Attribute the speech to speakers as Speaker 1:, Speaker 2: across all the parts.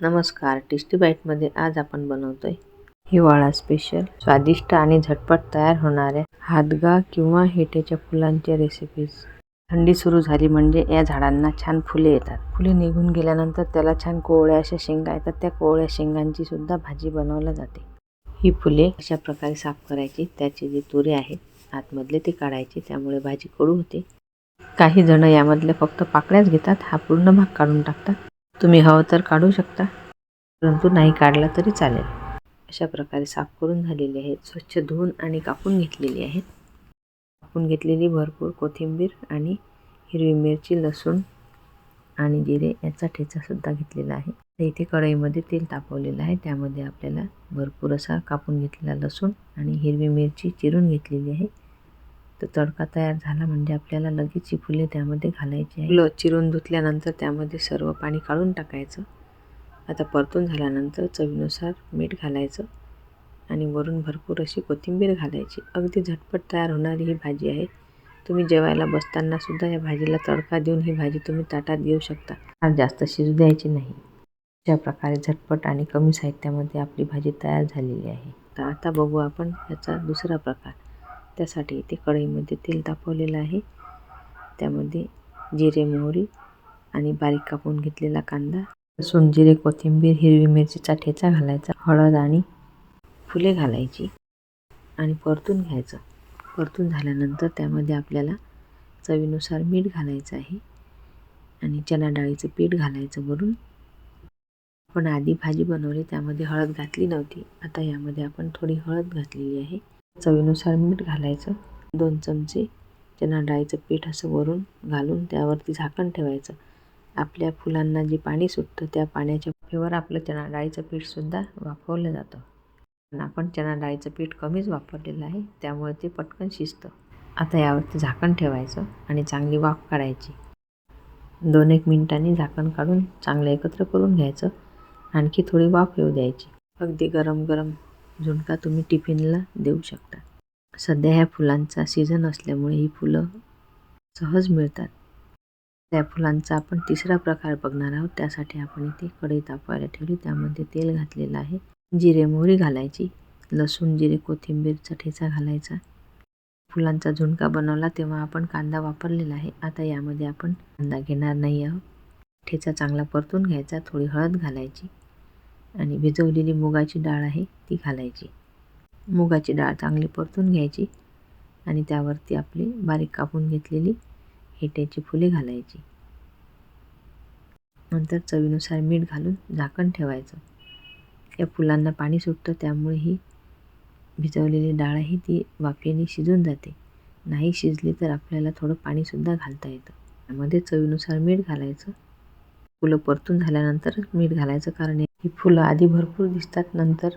Speaker 1: नमस्कार टेस्टी बाईटमध्ये आज आपण बनवतोय हिवाळा स्पेशल स्वादिष्ट आणि झटपट तयार होणाऱ्या हादगा किंवा हेटेच्या फुलांच्या रेसिपीज थंडी सुरू झाली म्हणजे या झाडांना छान फुले येतात. फुले निघून गेल्यानंतर त्याला छान कोवळ्या अशा शेंगा येतात. त्या कोवळ्या शेंगांची सुद्धा भाजी बनवली जाते. ही फुले अशा प्रकारे साफ करायची त्याचे जे तुरे आहेत आतमधले ते काढायचे त्यामुळे भाजी कडू होते. काही जण यामधले फक्त पाकळ्याच घेतात हा पूर्ण भाग काढून टाकतात. तुम्ही हवं तर काढू शकता. परंतु नाही काढला तरी चालेल. अशा प्रकारे साफ करून झालेली आहेत. स्वच्छ धुवून आणि कापून घेतलेली आहेत. कापून घेतलेली भरपूर कोथिंबीर आणि हिरवी मिरची लसूण आणि जिरे याचा ठेचासुद्धा घेतलेला आहे. तर इथे कढईमध्ये तेल तापवलेलं आहे. त्यामध्ये आपल्याला भरपूर असा कापून घेतलेला लसूण आणि हिरवी मिरची चिरून घेतलेली आहे. तर तडका तयार झाला म्हणजे आपल्याला लगेच ही फुले त्यामध्ये घालायची आहे. फुलं चिरून धुतल्यानंतर त्यामध्ये सर्व पाणी काढून टाकायचं. आता परतून झाल्यानंतर चवीनुसार मीठ घालायचं आणि वरून भरपूर अशी कोथिंबीर घालायची. अगदी झटपट तयार होणारी ही भाजी आहे. तुम्ही जेवायला बसताना सुद्धा या भाजीला तडका देऊन ही भाजी तुम्ही ताटात घेऊ शकता. फार जास्त शिजू द्यायची नाही. अशा प्रकारे झटपट आणि कमी साहित्यामध्ये आपली भाजी तयार झालेली आहे. तर आता बघू आपण याचा दुसरा प्रकार. त्यासाठी इथे कढईमध्ये तेल तापवलेलं आहे. त्यामध्ये जिरे मोहरी आणि बारीक कापून घेतलेला कांदा लसूण जिरे कोथिंबीर हिरवी मिरचीचा ठेचा घालायचा हळद आणि फुले घालायची आणि परतून घ्यायचं. परतून झाल्यानंतर त्यामध्ये आपल्याला चवीनुसार मीठ घालायचं आहे आणि चणा डाळीचं पीठ घालायचं वरून. आपण आधी भाजी बनवली त्यामध्ये हळद घातली नव्हती. आता यामध्ये आपण थोडी हळद घातलेली आहे. चवीनुसार मीठ घालायचं. दोन चमचे चणा डाळीचं पीठ असं वरून घालून त्यावरती झाकण ठेवायचं. आपल्या फुलांना जे पाणी सुटतं त्या पाण्याच्या वाफेवर आपलं चणा डाळीचं पीठसुद्धा वाफवलं जातं. पण आपण चणा डाळीचं पीठ कमीच वापरलेलं आहे त्यामुळे ते पटकन शिजतं. आता यावरती झाकण ठेवायचं आणि चांगली वाफ काढायची. दोन एक मिनिटांनी झाकण काढून चांगलं एकत्र करून घ्यायचं. आणखी थोडी वाफ येऊ द्यायची. अगदी गरम गरम झुणका तुम्ही टिफिनला देऊ शकता. सध्या ह्या फुलांचा सीझन असल्यामुळे ही फुलं सहज मिळतात. त्या फुलांचा आपण तिसरा प्रकार बघणार आहोत. त्यासाठी आपण इथे कढई तापवायला ठेवली. त्यामध्ये तेल घातलेलं आहे. जिरे मोहरी घालायची. लसूण जिरे कोथिंबीरचा ठेचा घालायचा. फुलांचा झुणका बनवला तेव्हा आपण कांदा वापरलेला आहे. आता यामध्ये आपण कांदा घेणार नाही आहोत. ठेचा चांगला परतून घ्यायचा. थोडी हळद घालायची. आणि भिजवलेली मुगाची डाळ आहे ती घालायची. मुगाची डाळ चांगली परतून घ्यायची आणि त्यावरती आपली बारीक कापून घेतलेली हेट्याची फुले घालायची. नंतर चवीनुसार मीठ घालून झाकण ठेवायचं. या फुलांना पाणी सुटतं त्यामुळे ही भिजवलेली डाळ आहे ती वाफेने शिजून जाते. नाही शिजली तर आपल्याला थोडं पाणीसुद्धा घालता येतं. त्यामध्ये चवीनुसार मीठ घालायचं. फुलं परतून झाल्यानंतरच मीठ घालायचं कारण ही फुलं आधी भरपूर दिसतात नंतर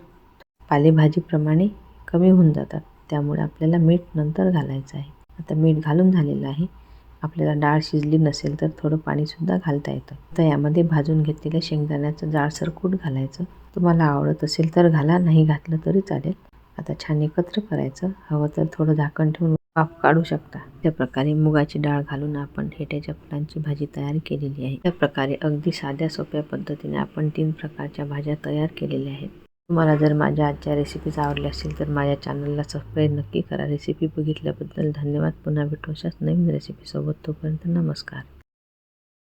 Speaker 1: पालेभाजीप्रमाणे कमी होऊन जातात. त्यामुळे आपल्याला मीठ नंतर घालायचं आहे. आता मीठ घालून झालेलं आहे. आपल्याला डाळ शिजली नसेल तर थोडं पाणीसुद्धा घालता येतं. आता यामध्ये भाजून घेतलेल्या शेंगदाण्याचं जाडसर कूट घालायचं. तुम्हाला आवडत असेल तर घाला नाही घातलं तरी चालेल. आता छान एकत्र करायचं. हवं तर थोडं झाकण ठेवून वाफ काढू शकता. त्या प्रकारे मुगाची डाळ घालून आपण हेट्याच्या फुलांची भाजी तयार केलेली आहे. त्या प्रकारे अगदी साध्या सोप्या पद्धतीने आपण तीन प्रकारच्या भाज्या तयार केलेल्या आहेत. तुम्हाला जर माझ्या आजच्या रेसिपीज आवडल्या असतील तर माझ्या चॅनलला सबस्क्राईब नक्की करा. रेसिपी बघितल्याबद्दल धन्यवाद. पुन्हा भेटू अशाच नवीन रेसिपीसोबत तोपर्यंत नमस्कार.